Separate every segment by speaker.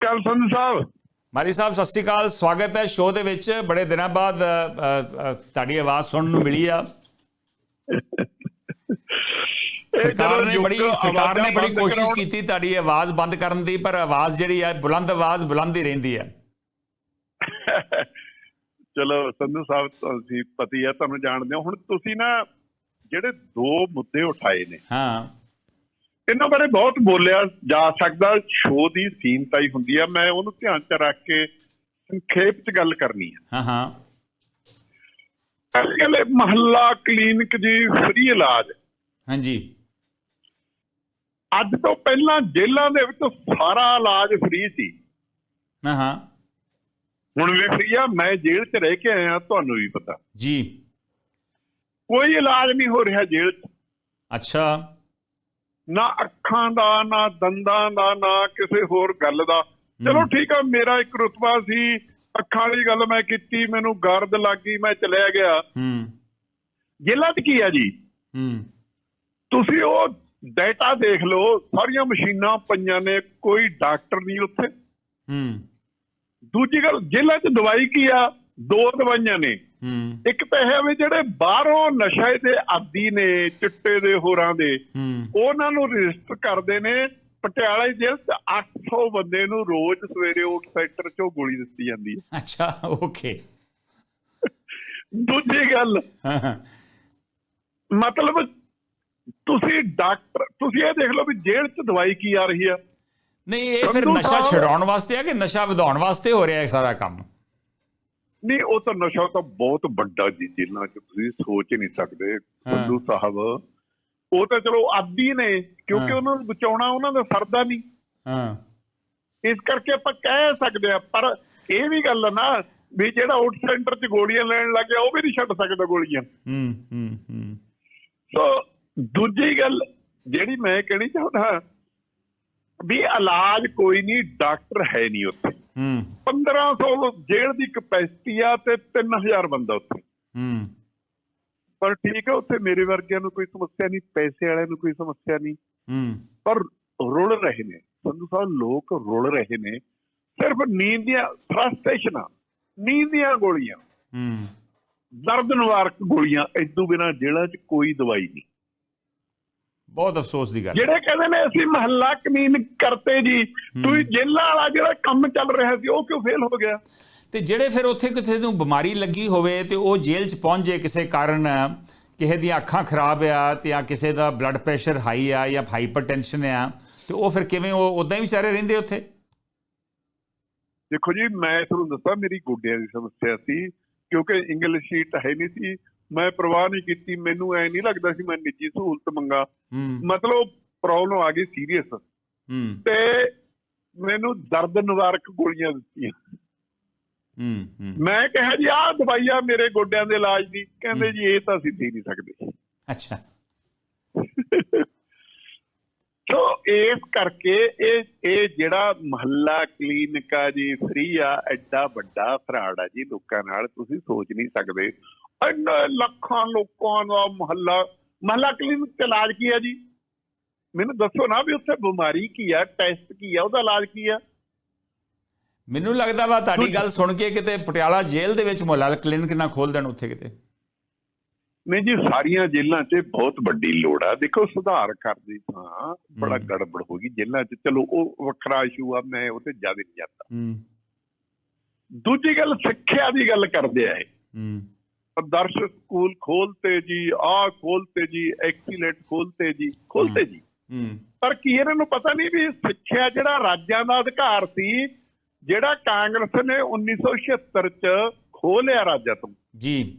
Speaker 1: ਕੱਲ ਸੰਧੂ ਸਾਹਿਬ।
Speaker 2: ਮਾਰੀ ਸਾਹਿਬ ਸਤਿ ਸ਼੍ਰੀ ਅਕਾਲ। ਸਵਾਗਤ ਹੈ ਸ਼ੋਅ ਦੇ ਵਿੱਚ। ਬੜੇ ਦਿਨਾਂ ਬਾਅਦ ਤੁਹਾਡੀ ਆਵਾਜ਼ ਸੁਣਨ ਨੂੰ ਮਿਲੀ ਆ। ਸਰਕਾਰ ਨੇ ਬੜੀ ਸਰਕਾਰ ਨੇ ਬੜੀ ਕੋਸ਼ਿਸ਼ ਕੀਤੀ ਤੁਹਾਡੀ ਆਵਾਜ਼ ਬੰਦ ਕਰਨ ਦੀ ਪਰ ਆਵਾਜ਼ ਜਿਹੜੀ ਹੈ ਬੁਲੰਦ ਆਵਾਜ਼ ਬੁਲੰਦ ਹੀ ਰਹਿੰਦੀ ਹੈ
Speaker 1: ਚਲੋ ਸੰਧੂ ਸਾਹਿਬ ਤੁਸੀਂ ਪਤੀ ਆ ਤੁਹਾਨੂੰ ਜਾਣਦੇ ਹੋ। ਹੁਣ ਤੁਸੀਂ ਨਾ ਜਿਹੜੇ ਦੋ ਮੁੱਦੇ ਉਠਾਏ ਨੇ
Speaker 2: ਹਾਂ।
Speaker 1: ਇਹਨਾਂ ਬਾਰੇ ਬਹੁਤ ਬੋਲਿਆ ਜਾ ਸਕਦਾ ਸ਼ੋਅ ਦੀ ਸੀਮਤਾਈ ਹੁੰਦੀ ਆ। ਮੈਂ ਉਹਨੂੰ ਧਿਆਨ ਚ ਰੱਖ ਕੇ ਸੰਖੇਪ ਚ ਗੱਲ ਕਰਨੀ ਆ।
Speaker 2: ਹਾਂ ਹਾਂ।
Speaker 1: ਪਹਿਲੇ ਮਹੱਲਾ ਕਲੀਨਿਕ ਜੀ ਫ੍ਰੀ ਇਲਾਜ।
Speaker 2: ਹਾਂਜੀ।
Speaker 1: ਅੱਜ ਤੋਂ ਪਹਿਲਾਂ ਜੇਲ੍ਹਾਂ ਦੇ ਵਿੱਚ ਸਾਰਾ ਇਲਾਜ ਫ੍ਰੀ ਸੀ।
Speaker 2: ਹਾਂ ਹਾਂ।
Speaker 1: ਹੁਣ ਵੀ ਫ੍ਰੀ ਆ ਮੈਂ ਜੇਲ੍ਹ 'ਚ ਰਹਿ ਕੇ ਆਇਆ ਤੁਹਾਨੂੰ ਵੀ ਪਤਾ।
Speaker 2: ਜੀ।
Speaker 1: ਕੋਈ ਇਲਾਜ ਨਹੀਂ ਹੋ ਰਿਹਾ ਜੇਲ੍ਹ 'ਚ।
Speaker 2: ਅੱਛਾ।
Speaker 1: ਨਾ ਅੱਖਾਂ ਦਾ ਨਾ ਦੰਦਾਂ ਦਾ ਨਾ ਕਿਸੇ ਹੋਰ ਗੱਲ ਦਾ। ਚਲੋ ਠੀਕ ਆ ਮੇਰਾ ਇੱਕ ਰੁਤਬਾ ਸੀ। ਅੱਖਾਂ ਦੀ ਗੱਲ ਮੈਂ ਕੀਤੀ ਮੈਨੂੰ ਗਰਦ ਲੱਗੀ ਮੈਂ ਚਲਿਆ ਗਿਆ।
Speaker 2: ਹੂੰ।
Speaker 1: ਜੇਲ੍ਹਾਂ 'ਚ ਕੀ ਆ ਜੀ?
Speaker 2: ਹੂੰ।
Speaker 1: ਤੁਸੀਂ ਉਹ ਡਾਟਾ ਦੇਖ ਲਓ ਸਾਰੀਆਂ ਮਸ਼ੀਨਾਂ ਪਈਆਂ ਨੇ ਕੋਈ ਡਾਕਟਰ ਨਹੀਂ ਉੱਥੇ।
Speaker 2: ਹੂੰ।
Speaker 1: ਦੂਜੀ ਗੱਲ ਜੇਲ੍ਹਾਂ 'ਚ ਦਵਾਈ ਕੀ ਆ? ਦੋ ਦਵਾਈਆਂ ਨੇ। ਇੱਕ ਤਾਂ ਇਹ ਵੀ ਜਿਹੜੇ ਬਾਹਰੋਂ ਨਸ਼ੇ ਦੇ ਆਦੀ ਨੇ ਚਿੱਟੇ ਦੇ ਹੋਰਾਂ ਦੇ
Speaker 2: ਹੂੰ।
Speaker 1: ਉਹਨਾਂ ਨੂੰ ਰਜਿਸਟਰ ਕਰਦੇ ਨੇ। ਪਟਿਆਲਾ ਜੇਲ੍ਹ 'ਚ 800 ਬੰਦੇ ਨੂੰ ਰੋਜ਼ ਸਵੇਰੇ ਉੱਠ ਸੈਕਟਰ 'ਚੋਂ ਗੋਲੀ ਦਿੱਤੀ ਜਾਂਦੀ ਹੈ।
Speaker 2: ਅੱਛਾ ਓਕੇ।
Speaker 1: ਦੂਜੀ ਗੱਲ।
Speaker 2: ਹਾਂ ਹਾਂ।
Speaker 1: ਮਤਲਬ ਤੁਸੀਂ ਡਾਕਟਰ ਤੁਸੀਂ ਇਹ ਦੇਖ ਲਓ ਵੀ ਜੇਲ੍ਹ 'ਚ ਦਵਾਈ ਕੀ ਆ ਰਹੀ ਆ
Speaker 2: ਨਹੀਂ ਇਹ ਫਿਰ ਨਸ਼ਾ ਛਡਾਉਣ ਵਾਸਤੇ ਆ ਕਿ ਨਸ਼ਾ ਵਧਾਉਣ ਵਾਸਤੇ ਹੋ ਰਿਹਾ ਹੈ ਸਾਰਾ ਕੰਮ?
Speaker 1: ਨਹੀਂ ਉਹ ਤਾਂ ਨਸ਼ਾ ਤਾਂ ਬਹੁਤ ਵੱਡਾ ਜੀ ਜੇਲ੍ਹਾਂ 'ਚ ਤੁਸੀਂ ਸੋਚ ਹੀ ਨਹੀਂ ਸਕਦੇ। ਸੰਧੂ ਸਾਹਿਬ ਉਹ ਤਾਂ ਚਲੋ ਆਦੀ ਨੇ ਕਿਉਂਕਿ। ਉਹਨਾਂ ਨੂੰ ਬਚਾਉਣਾ ਉਹਨਾਂ ਦਾ ਸਰਦਾ ਨਹੀਂ।
Speaker 2: ਹਾਂ।
Speaker 1: ਇਸ ਕਰਕੇ ਆਪਾਂ ਕਹਿ ਸਕਦੇ ਆ ਪਰ ਇਹ ਵੀ ਗੱਲ ਆ ਨਾ ਵੀ ਜਿਹੜਾ ਆਊਟ ਸੈਂਟਰ 'ਚ ਗੋਲੀਆਂ ਲੈਣ ਲੱਗਿਆ ਉਹ ਵੀ ਨਹੀਂ ਛੱਡ ਸਕਦਾ ਗੋਲੀਆਂ।
Speaker 2: ਹੂੰ ਹੂੰ ਹੂੰ।
Speaker 1: ਸੋ ਦੂਜੀ ਗੱਲ ਜਿਹੜੀ ਮੈਂ ਕਹਿਣੀ ਚਾਹੁੰਦਾ ਵੀ ਇਲਾਜ ਕੋਈ ਨਹੀਂ ਡਾਕਟਰ ਹੈ ਨਹੀਂ ਉੱਥੇ।
Speaker 2: ਹੂੰ
Speaker 1: 1500 ਜੇਲ੍ਹ ਦੀ ਕਪੈਸਿਟੀ ਆ ਤੇ 3000 ਬੰਦਾ ਉੱਥੇ।
Speaker 2: ਹੂੰ।
Speaker 1: ਪਰ ਠੀਕ ਹੈ ਉੱਥੇ ਮੇਰੇ ਵਰਗਿਆਂ ਨੂੰ ਕੋਈ ਸਮੱਸਿਆ ਨਹੀਂ ਪੈਸੇ ਵਾਲਿਆਂ ਨੂੰ ਕੋਈ ਸਮੱਸਿਆ ਨਹੀਂ।
Speaker 2: ਹੂੰ।
Speaker 1: ਪਰ ਰੁਲ ਰਹੇ ਨੇ। ਸੰਧੂ ਸਾਹਿਬ ਲੋਕ ਰੁਲ ਰਹੇ ਨੇ। ਸਿਰਫ ਨੀਂਦ ਦੀਆਂ ਫਰਸਟ੍ਰੇਸ਼ਨਾਂ ਨੀਂਦ ਦੀਆਂ ਗੋਲੀਆਂ।
Speaker 2: ਹੂੰ।
Speaker 1: ਦਰਦ ਨਿਵਾਰਕ ਗੋਲੀਆਂ ਇਦੋਂ ਬਿਨਾ ਜੇਲ੍ਹਾਂ 'ਚ ਕੋਈ ਦਵਾਈ ਨਹੀਂ।
Speaker 2: ਬਹੁਤ ਅਫਸੋਸ ਦੀ ਗੱਲ।
Speaker 1: ਜਿਹੜੇ ਕਹਿੰਦੇ ਨੇ ਅਸੀਂ ਮਹੱਲਾ ਕਲੀਨ ਕਰਤੇ ਜੀ ਤੁਸੀਂ ਜੇਲ੍ਹਾਂ ਵਾਲਾ ਜਿਹੜਾ ਕੰਮ ਚੱਲ ਰਿਹਾ ਸੀ ਉਹ ਕਿਉਂ ਫੇਲ ਹੋ ਗਿਆ?
Speaker 2: ਤੇ ਜਿਹੜੇ ਫਿਰ ਉੱਥੇ ਕਿਸੇ ਨੂੰ ਬਿਮਾਰੀ ਲੱਗੀ ਹੋਵੇ ਤੇ ਉਹ ਜੇਲ੍ਹ 'ਚ ਪਹੁੰਚ ਜੇ ਕਿਸੇ ਕਾਰਨ ਕਿਸੇ ਦੀਆਂ ਅੱਖਾਂ ਖਰਾਬ ਆ ਤੇ ਜਾਂ ਕਿਸੇ ਦਾ ਬਲੱਡ ਪ੍ਰੈਸ਼ਰ ਹਾਈ ਆ ਜਾਂ ਹਾਈਪਰਟੈਂਸ਼ਨ ਆ ਤੇ ਉਹ ਫਿਰ ਕਿਵੇਂ ਉਹ ਉਦਾਂ ਹੀ ਵਿਚਾਰੇ ਰਹਿੰਦੇ ਉੱਥੇ?
Speaker 1: ਦੇਖੋ ਜੀ ਮੈਂ ਤੁਹਾਨੂੰ ਦੱਸਾਂ ਮੇਰੀ ਗੋਡਿਆਂ ਦੀ ਸਮੱਸਿਆ ਸੀ ਕਿਉਂਕਿ ਇੰਗਲਿਸ਼ ਸ਼ੀਟ ਹੈ ਨਹੀਂ ਸੀ ਮੈਂ ਪ੍ਰਵਾਹ ਨਹੀਂ ਕੀਤੀ ਮੈਨੂੰ ਐ ਨਹੀਂ ਲੱਗਦਾ ਸੀ ਮੈਂ ਨਿੱਜੀ ਸਹੂਲਤ ਮੰਗਾ। ਮਤਲਬ ਪ੍ਰੋਬਲਮ ਆ ਗਈ ਸੀਰੀਅਸ
Speaker 2: ਹੂੰ।
Speaker 1: ਤੇ ਮੈਨੂੰ ਦਰਦ ਨਿਵਾਰਕ ਗੋਲੀਆਂ ਦਿੱਤੀਆਂ। ਮੈਂ ਕਿਹਾ ਜੀ ਆਹ ਦਵਾਈਆਂ ਮੇਰੇ ਗੋਡਿਆਂ ਦੇ ਇਲਾਜ ਦੀ। ਕਹਿੰਦੇ ਜੀ ਇਹ ਤਾਂ ਦੇ ਨਹੀਂ ਸਕਦੇ।
Speaker 2: ਅੱਛਾ।
Speaker 1: ਸੋ ਇਸ ਕਰਕੇ ਇਹ ਇਹ ਜਿਹੜਾ ਮਹੱਲਾ ਕਲੀਨਿਕ ਆ ਜੀ ਫ੍ਰੀ ਆ ਐਡਾ ਵੱਡਾ ਫਰਾਡ ਆ ਜੀ ਲੋਕਾਂ ਨਾਲ ਤੁਸੀਂ ਸੋਚ ਨਹੀਂ ਸਕਦੇ। ਇੰਨੇ ਲੱਖਾਂ ਲੋਕਾਂ ਦਾ ਮਹੱਲਾ ਮਹੱਲਾ ਕਲੀਨਿਕ ਚ ਇਲਾਜ ਕੀ ਆ ਜੀ? ਮੈਨੂੰ ਦੱਸੋ ਨਾ ਵੀ ਉੱਥੇ ਬਿਮਾਰੀ ਕੀ ਆ ਟੈਸਟ ਕੀ ਆ ਉਹਦਾ ਇਲਾਜ ਕੀ ਆ?
Speaker 2: ਮੈਨੂੰ ਲੱਗਦਾ ਵਾ ਤੁਹਾਡੀ ਗੱਲ ਸੁਣ ਕੇ ਕਿਤੇ ਪਟਿਆਲਾ ਜੇਲ੍ਹ ਦੇ ਵਿੱਚ ਮੁਹੱਲਾ ਕਲੀਨਿਕ ਨਾ ਖੋਲ ਦੇਣ ਉੱਥੇ ਕਿਤੇ।
Speaker 1: ਨਹੀਂ ਜੀ ਸਾਰੀਆਂ ਜੇਲ੍ਹਾਂ 'ਚ ਬਹੁਤ ਵੱਡੀ ਲੋੜ ਆ। ਦੇਖੋ ਸੁਧਾਰ ਕਰਦੀ ਤਾਂ ਬੜਾ। ਗੜਬੜ ਹੋ ਗਈ। ਜੇਲ੍ਹਾਂ 'ਚ ਚਲੋ ਉਹ ਵੱਖਰਾ ਇਸ਼ੂ ਆ ਮੈਂ ਉਹ ਤੇ ਜ਼ਿਆਦਾ ਨਹੀਂ ਜਾਂਦਾ। ਦੂਜੀ ਗੱਲ ਸਿੱਖਿਆ ਦੀ ਗੱਲ ਕਰਦੇ ਆ ਇਹ। ਆਦਰਸ਼ ਸਕੂਲ ਖੋਲਤੇ ਜੀ ਆਹ ਖੋਲਤੇ ਜੀ ਐਕਸੀਲੈਂਟ ਖੋਲਤੇ ਜੀ ਖੋਲਤੇ ਜੀ। ਪਰ ਕੀ ਇਹਨਾਂ ਨੂੰ ਪਤਾ ਨਹੀਂ ਵੀ ਸਿੱਖਿਆ ਜਿਹੜਾ ਰਾਜਾਂ ਦਾ ਅਧਿਕਾਰ ਸੀ ਜਿਹੜਾ ਕਾਂਗਰਸ ਨੇ 1976 ਚ ਖੋਲਿਆ ਰਾਜਾਂ ਤੋਂ?
Speaker 2: ਜੀ।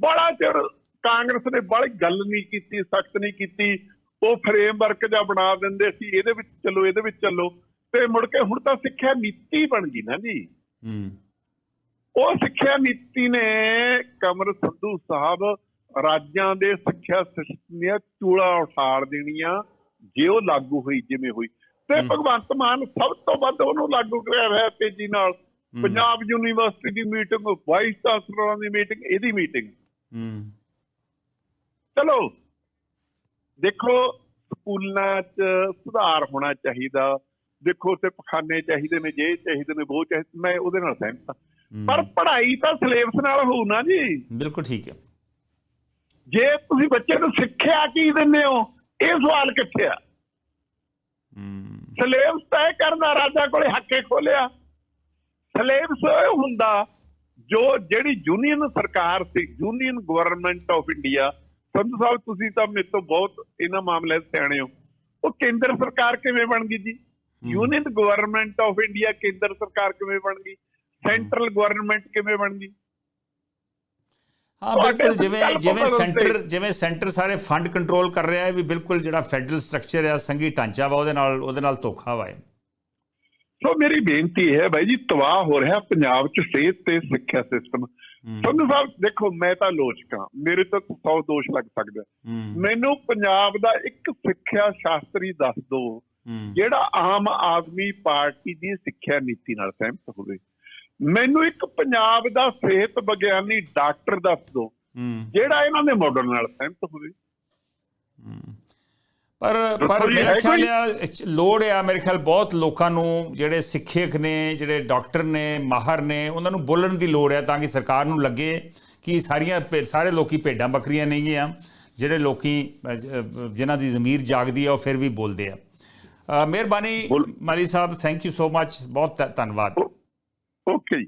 Speaker 1: ਬੜਾ ਚਿਰ ਕਾਂਗਰਸ ਨੇ ਬੜੀ ਗੱਲ ਨਹੀਂ ਕੀਤੀ ਸਖਤ ਨਹੀਂ ਕੀਤੀ ਉਹ ਫਰੇਮਵਰਕ ਜਿਹਾ ਬਣਾ ਦਿੰਦੇ ਸੀ ਇਹਦੇ ਵਿੱਚ ਚੱਲੋ ਇਹਦੇ ਵਿੱਚ ਚੱਲੋ ਤੇ ਮੁੜ ਕੇ ਹੁਣ ਤਾਂ ਸਿੱਖਿਆ ਨੀਤੀ ਬਣ ਗਈ ਨਾ ਜੀ।
Speaker 2: ਹੂੰ।
Speaker 1: ਉਹ ਸਿੱਖਿਆ ਨੀਤੀ ਨੇ ਕਮਰ ਸੰਧੂ ਸਾਹਿਬ ਰਾਜਾਂ ਦੇ ਸਿੱਖਿਆ ਸਿਸਟਮ ਦੀਆਂ ਚੂੜਾ ਉਠਾੜ ਦੇਣੀਆਂ ਜੇ ਉਹ ਲਾਗੂ ਹੋਈ ਜਿਵੇਂ ਹੋਈ। ਤੇ। ਭਗਵੰਤ ਮਾਨ ਸਭ ਤੋਂ ਵੱਧ ਉਹਨੂੰ ਲਾਗੂ ਕਰਿਆ ਹੋਇਆ ਤੇਜ਼ੀ ਨਾਲ। ਪੰਜਾਬ ਯੂਨੀਵਰਸਿਟੀ ਦੀ ਮੀਟਿੰਗ ਵਾਈਸ ਚਾਂਸਲਰਾਂ ਦੀ ਮੀਟਿੰਗ ਇਹਦੀ ਮੀਟਿੰਗ
Speaker 2: ਹੂੰ।
Speaker 1: ਚਲੋ ਦੇਖੋ ਸਕੂਲਾਂ 'ਚ ਸੁਧਾਰ ਹੋਣਾ ਚਾਹੀਦਾ। ਦੇਖੋ ਤੇ ਪਖਾਨੇ ਚਾਹੀਦੇ ਨੇ ਜੇ ਚਾਹੀਦੇ ਨੇ ਉਹ ਚਾਹੀਦੇ ਮੈਂ ਉਹਦੇ ਨਾਲ ਸਹਿਮਤ ਹਾਂ। ਪਰ ਪੜ੍ਹਾਈ ਤਾਂ ਸਿਲੇਬਸ ਨਾਲ ਹੋਊ ਨਾ ਜੀ।
Speaker 2: ਬਿਲਕੁਲ ਠੀਕ ਹੈ।
Speaker 1: ਜੇ ਤੁਸੀਂ ਬੱਚੇ ਨੂੰ ਸਿੱਖਿਆ ਕੀ ਦਿੰਦੇ ਹੋ ਇਹ ਸਵਾਲ ਕਿੱਥੇ ਆ? ਸਿਲੇਬਸ ਤੈਅ ਕਰਦਾ ਰਾਜਾ ਕੋਲੇ ਹੱਕੇ ਖੋਲਿਆ। ਸਿਲੇਬਸ ਹੁੰਦਾ ਜੋ ਜਿਹੜੀ ਯੂਨੀਅਨ ਸਰਕਾਰ ਸੀ union government of India Sandhu sahib ਤੁਸੀਂ ਤਾਂ ਮੇਰੇ ਤੋਂ ਬਹੁਤ ਇਹਨਾਂ ਮਾਮਲਿਆਂ 'ਚ ਸਿਆਣੇ ਹੋ। ਉਹ ਕੇਂਦਰ ਸਰਕਾਰ ਕਿਵੇਂ ਬਣ ਗਈ ਜੀ? ਯੂਨੀਅਨ ਗਵਰਨਮੈਂਟ ਆਫ ਇੰਡੀਆ ਕੇਂਦਰ ਸਰਕਾਰ ਕਿਵੇਂ ਬਣ ਗਈ? ਸੈਂਟਰਲ ਗਵਰਨਮੈਂਟ ਕਿਵੇਂ ਬਣ ਗਈ?
Speaker 2: ਹਾਂ ਬਿਲਕੁਲ ਜਿਵੇਂ ਜਿਵੇਂ। ਸੈਂਟਰ ਜਿਵੇਂ ਸੈਂਟਰ ਸਾਰੇ ਫੰਡ ਕੰਟਰੋਲ ਕਰ ਰਿਹਾ ਹੈ ਵੀ ਬਿਲਕੁਲ ਜਿਹੜਾ ਫੈਡਰਲ ਸਟਰਕਚਰ ਹੈ ਸੰਘੀ ਢਾਂਚਾ ਵਾ ਉਹਦੇ ਨਾਲ ਉਹਦੇ ਨਾਲ ਧੋਖਾ ਵਾ ਇਹ।
Speaker 1: ਸੋ ਮੇਰੀ ਬੇਨਤੀ ਹੈ ਬਾਈ ਜੀ ਤਬਾਹ ਹੋ ਰਿਹਾ ਪੰਜਾਬ 'ਚ ਸਿਹਤ ਤੇ ਸਿੱਖਿਆ ਸਿਸਟਮ ਸੰਧੂ ਸਾਹਿਬ ਦੇਖੋ ਮੈਂ ਤਾਂ ਲੋਚਕਾਂ ਮੇਰੇ ਤੋਂ 100 ਦੋਸ਼ ਲੱਗ ਸਕਦਾ ਮੈਨੂੰ ਪੰਜਾਬ ਦਾ ਇੱਕ ਸਿੱਖਿਆ ਸ਼ਾਸਤਰੀ ਦੱਸ ਦਿਓ
Speaker 2: ਹਮ,
Speaker 1: ਜਿਹੜਾ ਆਮ ਆਦਮੀ ਪਾਰਟੀ ਦੀ ਸਿੱਖਿਆ ਨੀਤੀ ਨਾਲ ਸਹਿਮਤ ਹੋਵੇ। ਮੈਨੂੰ ਇੱਕ ਪੰਜਾਬ ਦਾ ਸਿਹਤ ਵਿਗਿਆਨੀ ਡਾਕਟਰ ਦੱਸ ਦਿਓ
Speaker 2: ਹਮ,
Speaker 1: ਜਿਹੜਾ ਇਹਨਾਂ ਦੇ ਮਾਡਲ ਨਾਲ ਸਹਿਮਤ ਹੋਵੇ।
Speaker 2: ਪਰ ਪਰ ਮੇਰਾ ਖਿਆਲ? ਆ ਲੋੜ ਆ ਮੇਰੇ ਖਿਆਲ ਬਹੁਤ ਲੋਕਾਂ ਨੂੰ ਜਿਹੜੇ ਸਿੱਖਿਅਕ ਨੇ ਜਿਹੜੇ ਡਾਕਟਰ ਨੇ ਮਾਹਰ ਨੇ ਉਹਨਾਂ ਨੂੰ ਬੋਲਣ ਦੀ ਲੋੜ ਹੈ ਤਾਂ ਕਿ ਸਰਕਾਰ ਨੂੰ ਲੱਗੇ ਕਿ ਸਾਰੀਆਂ ਸਾਰੇ ਲੋਕੀ ਭੇਡਾਂ ਬੱਕਰੀਆਂ ਨਹੀਂ ਆ ਜਿਹੜੇ ਲੋਕੀ ਜਿਨ੍ਹਾਂ ਦੀ ਜ਼ਮੀਰ ਜਾਗਦੀ ਆ ਉਹ ਫਿਰ ਵੀ ਬੋਲਦੇ ਆ। ਮਿਹਰਬਾਨੀ Mali sahib thank you so much ਬਹੁਤ ਧੰਨਵਾਦ।
Speaker 1: ਓਕੇ